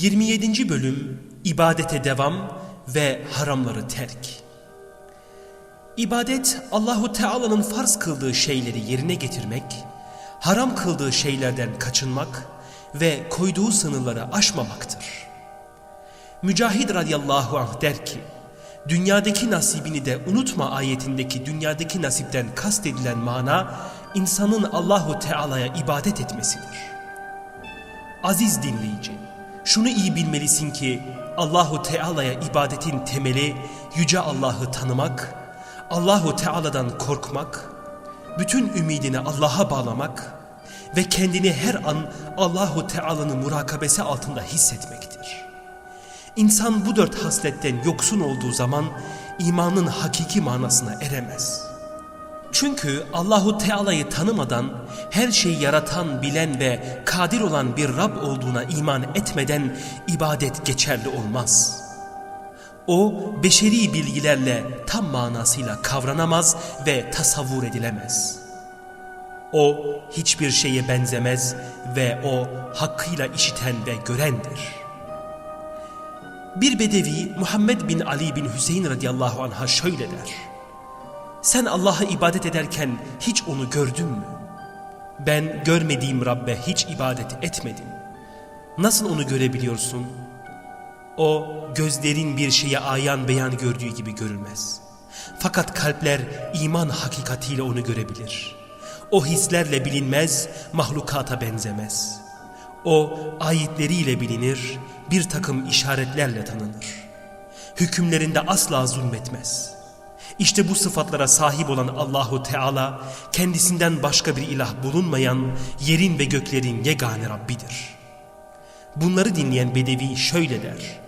27. Bölüm İbadete devam ve haramları terk. İbadet Allahu Teala'nın farz kıldığı şeyleri yerine getirmek, haram kıldığı şeylerden kaçınmak ve koyduğu sınırları aşmamaktır. Mücahid radıyallahu anh der ki, dünyadaki nasibini de unutma ayetindeki dünyadaki nasipten kastedilen mana, insanın Allahu Teala'ya ibadet etmesidir. Aziz dinleyici, şunu iyi bilmelisin ki Allahu Teala'ya ibadetin temeli yüce Allah'ı tanımak, Allahu Teala'dan korkmak, bütün ümidini Allah'a bağlamak ve kendini her an Allahu Teala'nın murakabesi altında hissetmektir. İnsan bu dört hasletten yoksun olduğu zaman imanın hakiki manasına eremez. Çünkü Allahu Teala'yı tanımadan her şeyi yaratan, bilen ve kadir olan bir Rab olduğuna iman etmeden ibadet geçerli olmaz. O beşeri bilgilerle tam manasıyla kavranamaz ve tasavvur edilemez. O hiçbir şeye benzemez ve o hakkıyla işiten ve görendir. Bir bedevi Muhammed bin Ali bin Hüseyin radıyallahu anh'a şöyle der. Sen Allah'a ibadet ederken hiç onu gördün mü? Ben görmediğim Rabbe hiç ibadet etmedim. Nasıl onu görebiliyorsun? O gözlerin bir şeye ayan beyan gördüğü gibi görülmez. Fakat kalpler iman hakikatiyle onu görebilir. O hislerle bilinmez, mahlukata benzemez. O ayetleriyle bilinir, bir takım işaretlerle tanınır. Hükümlerinde asla zulmetmez.'' İşte bu sıfatlara sahip olan Allahu Teala kendisinden başka bir ilah bulunmayan yerin ve göklerin yegane Rabbidir. Bunları dinleyen Bedevi şöyle der.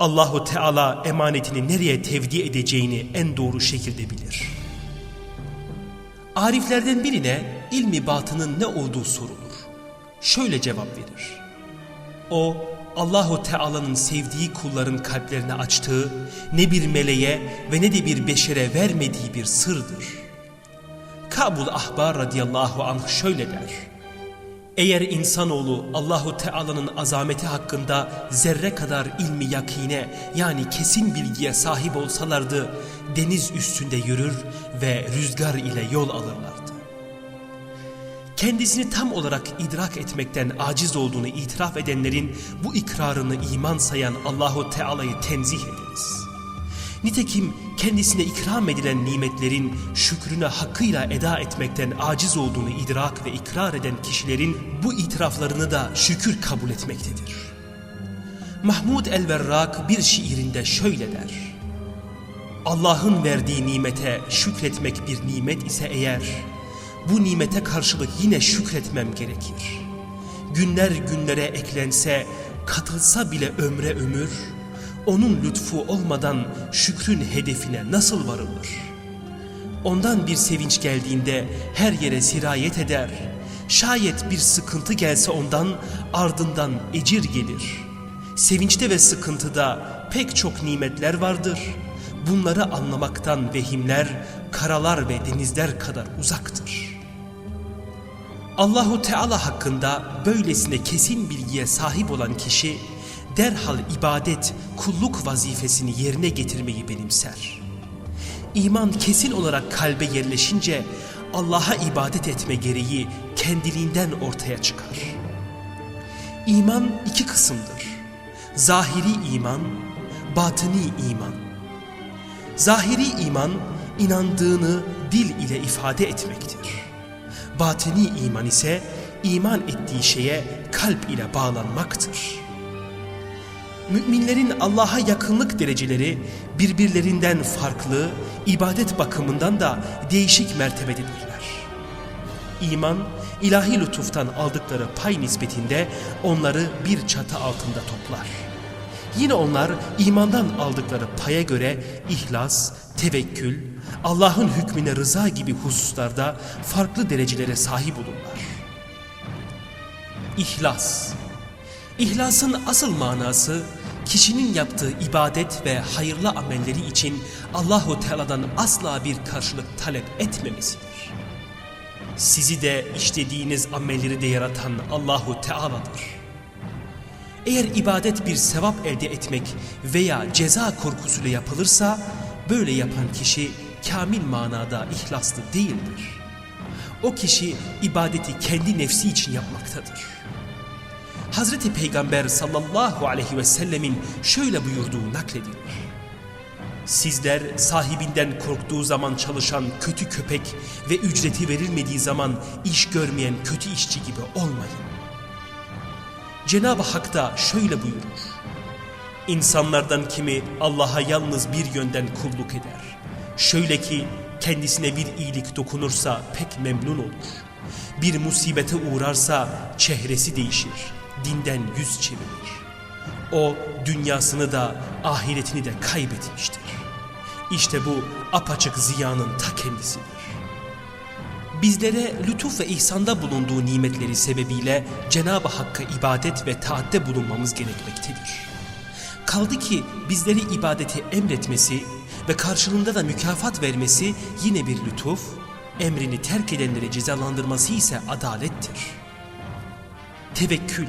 Allahu Teala emanetini nereye tevdi edeceğini en doğru şekilde bilir. Ariflerden birine ilmi batının ne olduğu sorulur. Şöyle cevap verir. O Allahu Teala'nın sevdiği kulların kalplerini açtığı ne bir meleğe ve ne de bir beşere vermediği bir sırdır. Kabul Ahbar radıyallahu anh şöyle der. Eğer insanoğlu Allahu Teala'nın azameti hakkında zerre kadar ilmi yakine yani kesin bilgiye sahip olsalardı deniz üstünde yürür ve rüzgar ile yol alırlardı kendisini tam olarak idrak etmekten aciz olduğunu itiraf edenlerin bu ikrarını iman sayan Allahu Teala'yı tenzih ederiz. Nitekim kendisine ikram edilen nimetlerin şükrünü hakkıyla eda etmekten aciz olduğunu idrak ve ikrar eden kişilerin bu itiraflarını da şükür kabul etmektedir. Mahmud el-Verrak bir şiirinde şöyle der. Allah'ın verdiği nimete şükretmek bir nimet ise eğer bu nimete karşılık yine şükretmem gerekir. Günler günlere eklense, katılsa bile ömre ömür, onun lütfu olmadan şükrün hedefine nasıl varılır? Ondan bir sevinç geldiğinde her yere sirayet eder. Şayet bir sıkıntı gelse ondan ardından ecir gelir. Sevinçte ve sıkıntıda pek çok nimetler vardır. Bunları anlamaktan vehimler, karalar ve denizler kadar uzaktır.'' Allahu Teala hakkında böylesine kesin bilgiye sahip olan kişi derhal ibadet, kulluk vazifesini yerine getirmeyi benimser. İman kesin olarak kalbe yerleşince Allah'a ibadet etme gereği kendiliğinden ortaya çıkar. İman iki kısımdır. Zahiri iman, batıni iman. Zahiri iman inandığını dil ile ifade etmektir. Batini iman ise iman ettiği şeye kalp ile bağlanmaktır. Müminlerin Allah'a yakınlık dereceleri birbirlerinden farklı, ibadet bakımından da değişik mertebededirler. İman, ilahi lütuftan aldıkları pay nispetinde onları bir çatı altında toplar. Yine onlar imandan aldıkları paya göre ihlas, tevekkül, Allah'ın hükmüne rıza gibi hususlarda farklı derecelere sahip olurlar. İhlas İhlasın asıl manası kişinin yaptığı ibadet ve hayırlı amelleri için Allahu Teala'dan asla bir karşılık talep etmemesidir. Sizi de işlediğiniz amelleri de yaratan Allahu Teala'dır. Eğer ibadet bir sevap elde etmek veya ceza korkusuyla yapılırsa böyle yapan kişi kamil manada ihlaslı değildir. O kişi ibadeti kendi nefsi için yapmaktadır. Hazreti Peygamber sallallahu aleyhi ve sellemin şöyle buyurduğu nakledilir. Sizler sahibinden korktuğu zaman çalışan kötü köpek ve ücreti verilmediği zaman iş görmeyen kötü işçi gibi olmayın. Cenab-ı Hak da şöyle buyurur. İnsanlardan kimi Allah'a yalnız bir yönden kulluk eder. Şöyle ki kendisine bir iyilik dokunursa pek memnun olur. Bir musibete uğrarsa çehresi değişir, dinden yüz çevirir. O dünyasını da ahiretini de kaybetmiştir. İşte bu apaçık ziyanın ta kendisidir. Bizlere lütuf ve ihsanda bulunduğu nimetleri sebebiyle Cenab-ı Hakk'a ibadet ve taatte bulunmamız gerekmektedir. Kaldı ki bizleri ibadeti emretmesi ve karşılığında da mükafat vermesi yine bir lütuf, emrini terk edenleri cezalandırması ise adalettir. Tevekkül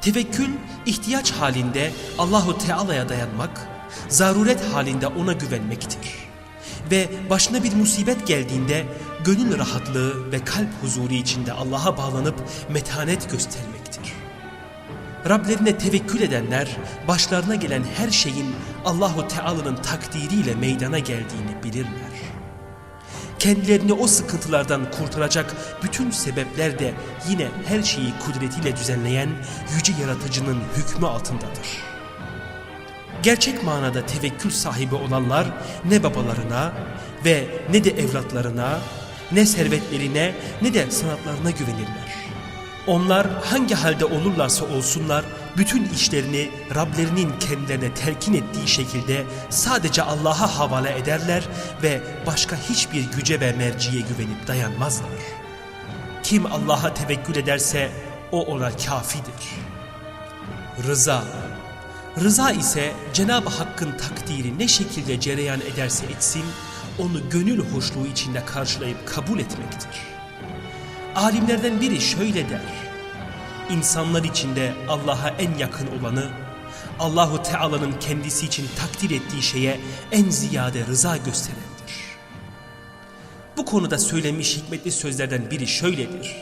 Tevekkül ihtiyaç halinde Allahu Teala'ya dayanmak, zaruret halinde ona güvenmektir. Ve başına bir musibet geldiğinde gönül rahatlığı ve kalp huzuru içinde Allah'a bağlanıp metanet göstermektir. Rablerine tevekkül edenler başlarına gelen her şeyin Allahu Teala'nın takdiriyle meydana geldiğini bilirler. Kendilerini o sıkıntılardan kurtaracak bütün sebepler de yine her şeyi kudretiyle düzenleyen yüce yaratıcının hükmü altındadır. Gerçek manada tevekkül sahibi olanlar ne babalarına ve ne de evlatlarına, ne servetlerine ne de sanatlarına güvenirler. Onlar hangi halde olurlarsa olsunlar bütün işlerini Rablerinin kendilerine telkin ettiği şekilde sadece Allah'a havale ederler ve başka hiçbir güce ve merciye güvenip dayanmazlar. Kim Allah'a tevekkül ederse o ona kafidir. Rıza Rıza ise Cenab-ı Hakk'ın takdiri ne şekilde cereyan ederse etsin onu gönül hoşluğu içinde karşılayıp kabul etmektir. Alimlerden biri şöyle der. İnsanlar içinde Allah'a en yakın olanı, Allahu Teala'nın kendisi için takdir ettiği şeye en ziyade rıza gösterendir. Bu konuda söylenmiş hikmetli sözlerden biri şöyledir.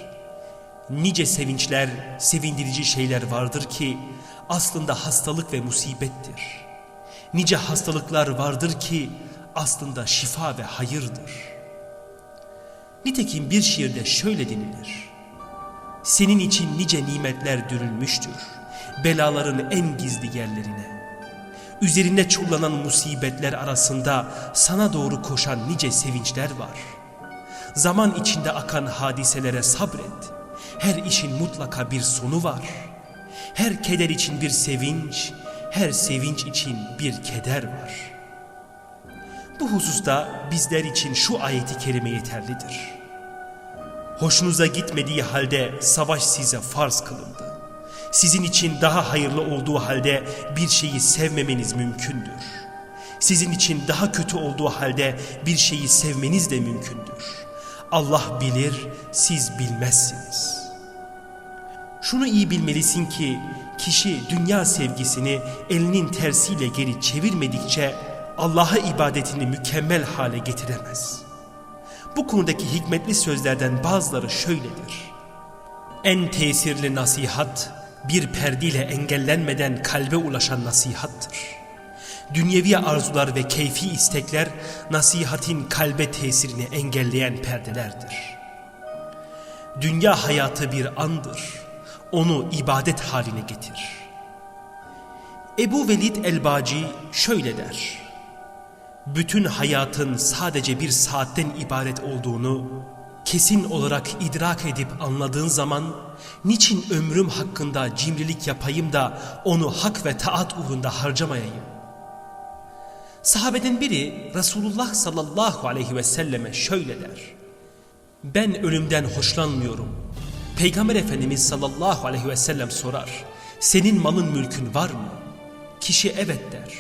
Nice sevinçler, sevindirici şeyler vardır ki aslında hastalık ve musibettir. Nice hastalıklar vardır ki aslında şifa ve hayırdır. Nitekim bir şiirde şöyle denilir. Senin için nice nimetler dürülmüştür, belaların en gizli yerlerine. Üzerinde çullanan musibetler arasında sana doğru koşan nice sevinçler var. Zaman içinde akan hadiselere sabret. Her işin mutlaka bir sonu var. Her keder için bir sevinç, her sevinç için bir keder var. Bu hususta bizler için şu ayeti kerime yeterlidir. Hoşunuza gitmediği halde savaş size farz kılındı. Sizin için daha hayırlı olduğu halde bir şeyi sevmemeniz mümkündür. Sizin için daha kötü olduğu halde bir şeyi sevmeniz de mümkündür. Allah bilir, siz bilmezsiniz. Şunu iyi bilmelisin ki kişi dünya sevgisini elinin tersiyle geri çevirmedikçe Allah'a ibadetini mükemmel hale getiremez. Bu konudaki hikmetli sözlerden bazıları şöyledir. En tesirli nasihat bir perdiyle engellenmeden kalbe ulaşan nasihattır. Dünyevi arzular ve keyfi istekler nasihatin kalbe tesirini engelleyen perdelerdir. Dünya hayatı bir andır. Onu ibadet haline getir. Ebu Velid el-Baci şöyle der bütün hayatın sadece bir saatten ibaret olduğunu kesin olarak idrak edip anladığın zaman niçin ömrüm hakkında cimrilik yapayım da onu hak ve taat uğrunda harcamayayım? Sahabeden biri Resulullah sallallahu aleyhi ve selleme şöyle der. Ben ölümden hoşlanmıyorum. Peygamber Efendimiz sallallahu aleyhi ve sellem sorar. Senin malın mülkün var mı? Kişi evet der.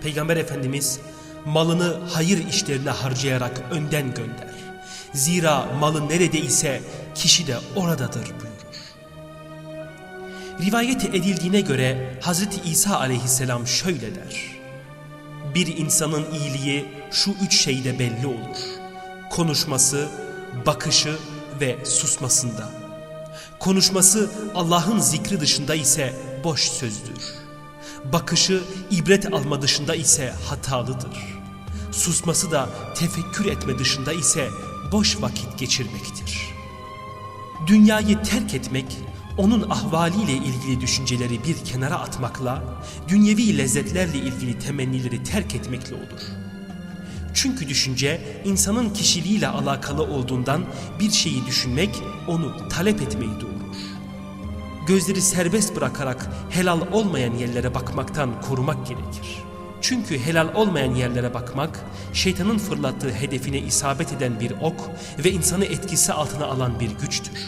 Peygamber Efendimiz malını hayır işlerine harcayarak önden gönder. Zira malı nerede ise kişi de oradadır buyurur. Rivayet edildiğine göre Hazreti İsa aleyhisselam şöyle der. Bir insanın iyiliği şu üç şeyde belli olur. Konuşması, bakışı ve susmasında. Konuşması Allah'ın zikri dışında ise boş sözdür. Bakışı ibret alma dışında ise hatalıdır. Susması da tefekkür etme dışında ise boş vakit geçirmektir. Dünyayı terk etmek, onun ahvaliyle ilgili düşünceleri bir kenara atmakla, dünyevi lezzetlerle ilgili temennileri terk etmekle olur. Çünkü düşünce insanın kişiliğiyle alakalı olduğundan bir şeyi düşünmek onu talep etmeyi doğurur. Gözleri serbest bırakarak helal olmayan yerlere bakmaktan korumak gerekir. Çünkü helal olmayan yerlere bakmak, şeytanın fırlattığı hedefine isabet eden bir ok ve insanı etkisi altına alan bir güçtür.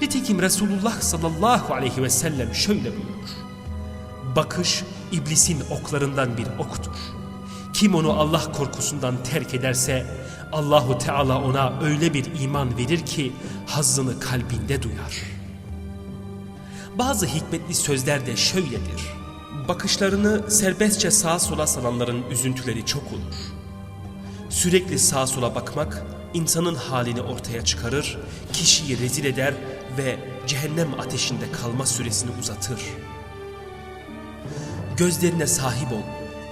Nitekim Resulullah sallallahu aleyhi ve sellem şöyle buyurur. Bakış iblisin oklarından bir oktur. Kim onu Allah korkusundan terk ederse Allahu Teala ona öyle bir iman verir ki hazzını kalbinde duyar. Bazı hikmetli sözler de şöyledir. Bakışlarını serbestçe sağa sola salanların üzüntüleri çok olur. Sürekli sağa sola bakmak insanın halini ortaya çıkarır, kişiyi rezil eder ve cehennem ateşinde kalma süresini uzatır. Gözlerine sahip ol.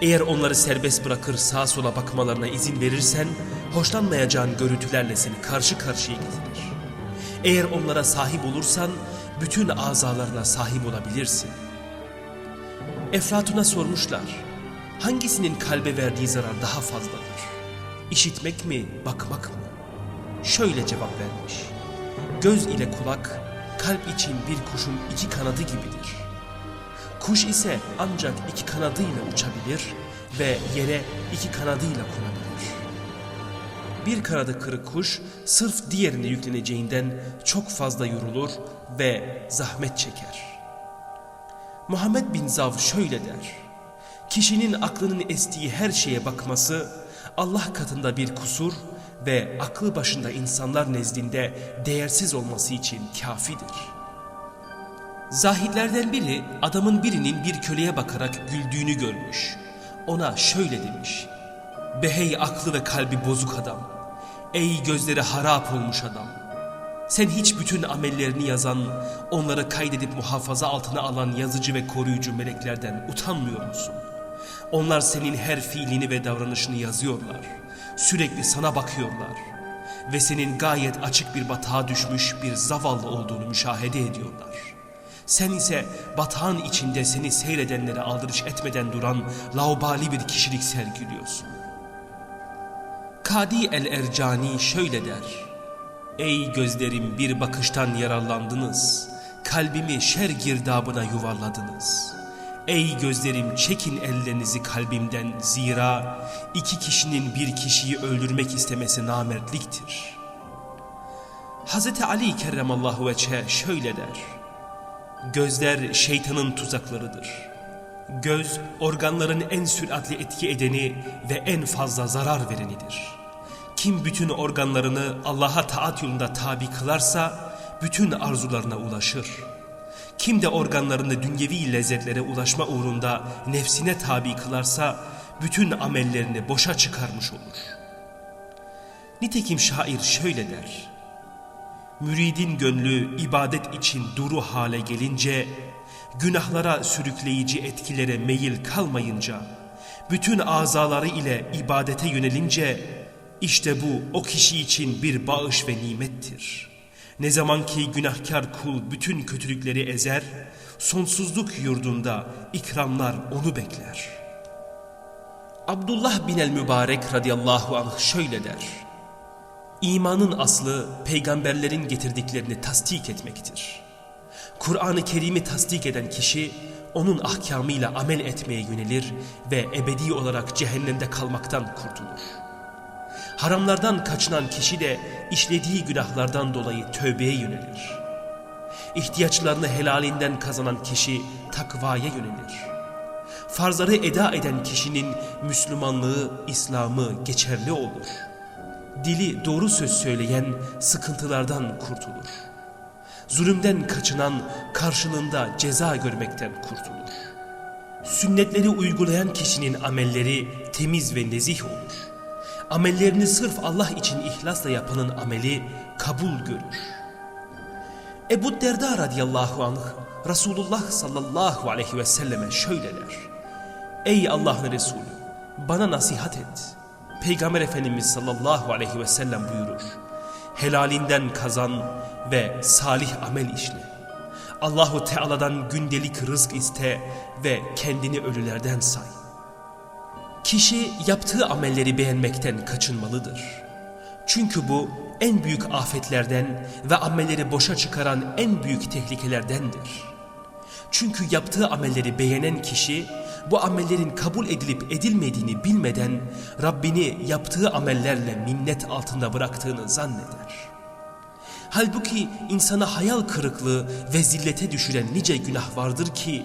Eğer onları serbest bırakır sağa sola bakmalarına izin verirsen, hoşlanmayacağın görüntülerle seni karşı karşıya getirir. Eğer onlara sahip olursan, bütün azalarına sahip olabilirsin. Eflatun'a sormuşlar, hangisinin kalbe verdiği zarar daha fazladır? İşitmek mi, bakmak mı? Şöyle cevap vermiş. Göz ile kulak, kalp için bir kuşun iki kanadı gibidir. Kuş ise ancak iki kanadıyla uçabilir ve yere iki kanadıyla konabilir. Bir kanadı kırık kuş sırf diğerine yükleneceğinden çok fazla yorulur ve zahmet çeker. Muhammed bin Zav şöyle der. Kişinin aklının estiği her şeye bakması Allah katında bir kusur ve aklı başında insanlar nezdinde değersiz olması için kafidir. Zahidlerden biri adamın birinin bir köleye bakarak güldüğünü görmüş. Ona şöyle demiş. Behey aklı ve kalbi bozuk adam. Ey gözleri harap olmuş adam. Sen hiç bütün amellerini yazan, onları kaydedip muhafaza altına alan yazıcı ve koruyucu meleklerden utanmıyor musun? Onlar senin her fiilini ve davranışını yazıyorlar. Sürekli sana bakıyorlar. Ve senin gayet açık bir batağa düşmüş bir zavallı olduğunu müşahede ediyorlar. Sen ise batağın içinde seni seyredenlere aldırış etmeden duran laubali bir kişilik sergiliyorsun. Kadi el-Ercani şöyle der. Ey gözlerim bir bakıştan yararlandınız. Kalbimi şer girdabına yuvarladınız. Ey gözlerim çekin ellerinizi kalbimden zira iki kişinin bir kişiyi öldürmek istemesi namertliktir. Hz. Ali kerremallahu veçhe şöyle der. Gözler şeytanın tuzaklarıdır. Göz organların en süratli etki edeni ve en fazla zarar verenidir. Kim bütün organlarını Allah'a taat yolunda tabi kılarsa bütün arzularına ulaşır. Kim de organlarını dünyevi lezzetlere ulaşma uğrunda nefsine tabi kılarsa bütün amellerini boşa çıkarmış olur. Nitekim şair şöyle der. Müridin gönlü ibadet için duru hale gelince, günahlara sürükleyici etkilere meyil kalmayınca, bütün azaları ile ibadete yönelince, işte bu o kişi için bir bağış ve nimettir. Ne zaman ki günahkar kul bütün kötülükleri ezer, sonsuzluk yurdunda ikramlar onu bekler. Abdullah bin el-Mübarek radıyallahu anh şöyle der. İmanın aslı peygamberlerin getirdiklerini tasdik etmektir. Kur'an-ı Kerim'i tasdik eden kişi onun ahkamıyla amel etmeye yönelir ve ebedi olarak cehennemde kalmaktan kurtulur. Haramlardan kaçınan kişi de işlediği günahlardan dolayı tövbeye yönelir. İhtiyaçlarını helalinden kazanan kişi takvaya yönelir. Farzları eda eden kişinin Müslümanlığı, İslam'ı geçerli olur. Dili doğru söz söyleyen sıkıntılardan kurtulur. Zulümden kaçınan karşılığında ceza görmekten kurtulur. Sünnetleri uygulayan kişinin amelleri temiz ve nezih olur. Amellerini sırf Allah için ihlasla yapanın ameli kabul görür. Ebu Derda radıyallahu anh Resulullah sallallahu aleyhi ve selleme şöyle der. Ey Allah'ın Resulü bana nasihat et. Peygamber Efendimiz sallallahu aleyhi ve sellem buyurur. Helalinden kazan ve salih amel işle. Allahu Teala'dan gündelik rızk iste ve kendini ölülerden say. Kişi yaptığı amelleri beğenmekten kaçınmalıdır. Çünkü bu en büyük afetlerden ve amelleri boşa çıkaran en büyük tehlikelerdendir. Çünkü yaptığı amelleri beğenen kişi bu amellerin kabul edilip edilmediğini bilmeden Rabbini yaptığı amellerle minnet altında bıraktığını zanneder. Halbuki insana hayal kırıklığı ve zillete düşüren nice günah vardır ki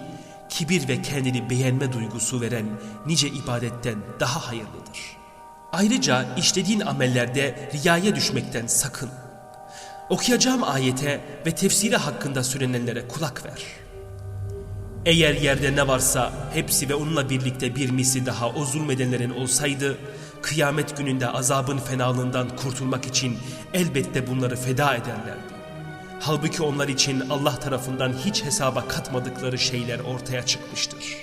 kibir ve kendini beğenme duygusu veren nice ibadetten daha hayırlıdır. Ayrıca işlediğin amellerde riyaya düşmekten sakın. Okuyacağım ayete ve tefsiri hakkında söylenenlere kulak ver. Eğer yerde ne varsa hepsi ve onunla birlikte bir misli daha o zulmedenlerin olsaydı, kıyamet gününde azabın fenalığından kurtulmak için elbette bunları feda ederlerdi. Halbuki onlar için Allah tarafından hiç hesaba katmadıkları şeyler ortaya çıkmıştır.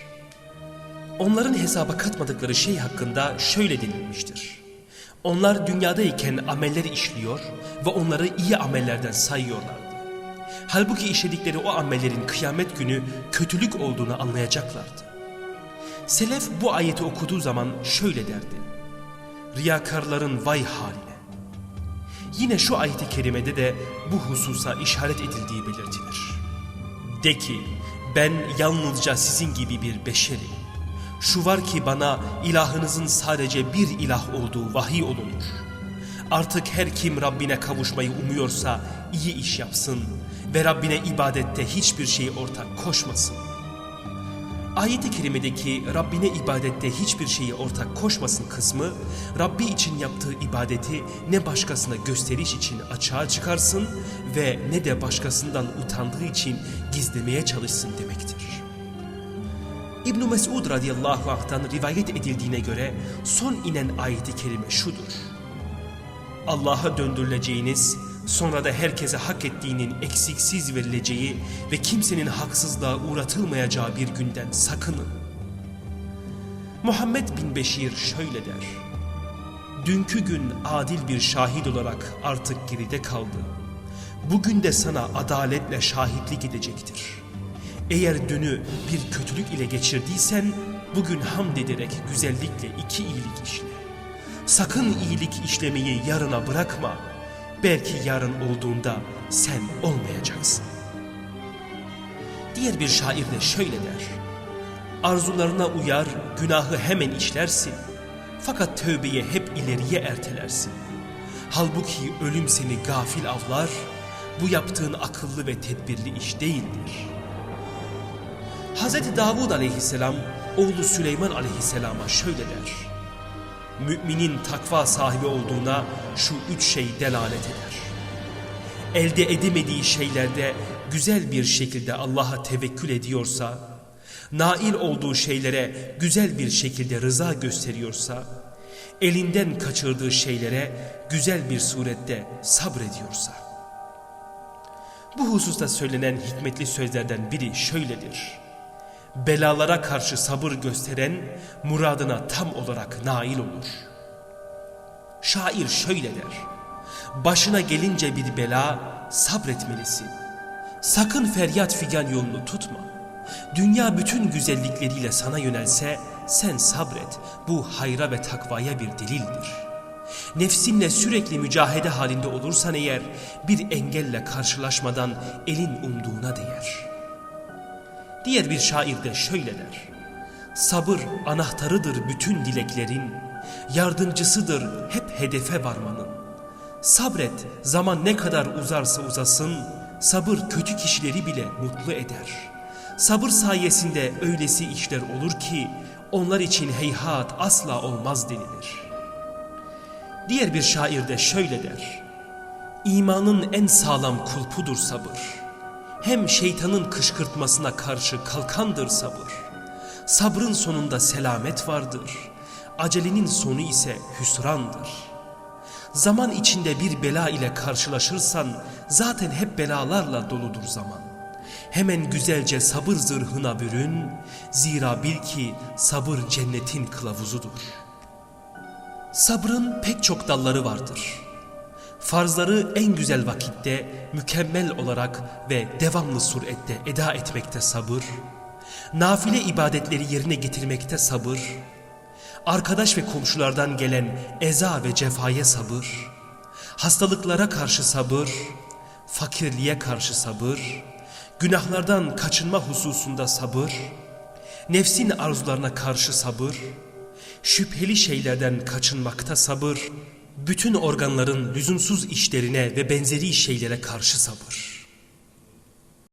Onların hesaba katmadıkları şey hakkında şöyle denilmiştir. Onlar dünyadayken ameller işliyor ve onları iyi amellerden sayıyorlardı. Halbuki işledikleri o amellerin kıyamet günü kötülük olduğunu anlayacaklardı. Selef bu ayeti okuduğu zaman şöyle derdi. Riyakarların vay haline. Yine şu ayeti kerimede de bu hususa işaret edildiği belirtilir. De ki ben yalnızca sizin gibi bir beşerim. Şu var ki bana ilahınızın sadece bir ilah olduğu vahiy olunur. Artık her kim Rabbine kavuşmayı umuyorsa iyi iş yapsın ve Rabbine ibadette hiçbir şeyi ortak koşmasın. Ayet-i kerimedeki Rabbine ibadette hiçbir şeyi ortak koşmasın kısmı, Rabbi için yaptığı ibadeti ne başkasına gösteriş için açığa çıkarsın ve ne de başkasından utandığı için gizlemeye çalışsın demektir. İbn Mesud radıyallahu anh'tan rivayet edildiğine göre son inen ayeti kerime şudur. Allah'a döndürüleceğiniz, sonra da herkese hak ettiğinin eksiksiz verileceği ve kimsenin haksızlığa uğratılmayacağı bir günden sakının. Muhammed bin Beşir şöyle der. Dünkü gün adil bir şahit olarak artık geride kaldı. Bugün de sana adaletle şahitlik edecektir. Eğer dünü bir kötülük ile geçirdiysen bugün hamd ederek güzellikle iki iyilik işle. Sakın iyilik işlemeyi yarına bırakma. Belki yarın olduğunda sen olmayacaksın. Diğer bir şair de şöyle der. Arzularına uyar, günahı hemen işlersin. Fakat tövbeyi hep ileriye ertelersin. Halbuki ölüm seni gafil avlar, bu yaptığın akıllı ve tedbirli iş değildir. Hz. Davud aleyhisselam oğlu Süleyman aleyhisselama şöyle der. Müminin takva sahibi olduğuna şu üç şey delalet eder. Elde edemediği şeylerde güzel bir şekilde Allah'a tevekkül ediyorsa, nail olduğu şeylere güzel bir şekilde rıza gösteriyorsa, elinden kaçırdığı şeylere güzel bir surette sabrediyorsa. Bu hususta söylenen hikmetli sözlerden biri şöyledir. Belalara karşı sabır gösteren muradına tam olarak nail olur. Şair şöyle der. Başına gelince bir bela sabretmelisin. Sakın feryat figan yolunu tutma. Dünya bütün güzellikleriyle sana yönelse sen sabret. Bu hayra ve takvaya bir delildir. Nefsinle sürekli mücahede halinde olursan eğer bir engelle karşılaşmadan elin umduğuna değer.'' Diğer bir şair de şöyle der. Sabır anahtarıdır bütün dileklerin, yardımcısıdır hep hedefe varmanın. Sabret zaman ne kadar uzarsa uzasın, sabır kötü kişileri bile mutlu eder. Sabır sayesinde öylesi işler olur ki onlar için heyhat asla olmaz denilir. Diğer bir şair de şöyle der. İmanın en sağlam kulpudur sabır. Hem şeytanın kışkırtmasına karşı kalkandır sabır. Sabrın sonunda selamet vardır. Acelenin sonu ise hüsrandır. Zaman içinde bir bela ile karşılaşırsan zaten hep belalarla doludur zaman. Hemen güzelce sabır zırhına bürün, zira bil ki sabır cennetin kılavuzudur. Sabrın pek çok dalları vardır. Farzları en güzel vakitte, mükemmel olarak ve devamlı surette eda etmekte sabır, nafile ibadetleri yerine getirmekte sabır, arkadaş ve komşulardan gelen eza ve cefaya sabır, hastalıklara karşı sabır, fakirliğe karşı sabır, günahlardan kaçınma hususunda sabır, nefsin arzularına karşı sabır, şüpheli şeylerden kaçınmakta sabır, bütün organların lüzumsuz işlerine ve benzeri şeylere karşı sabır.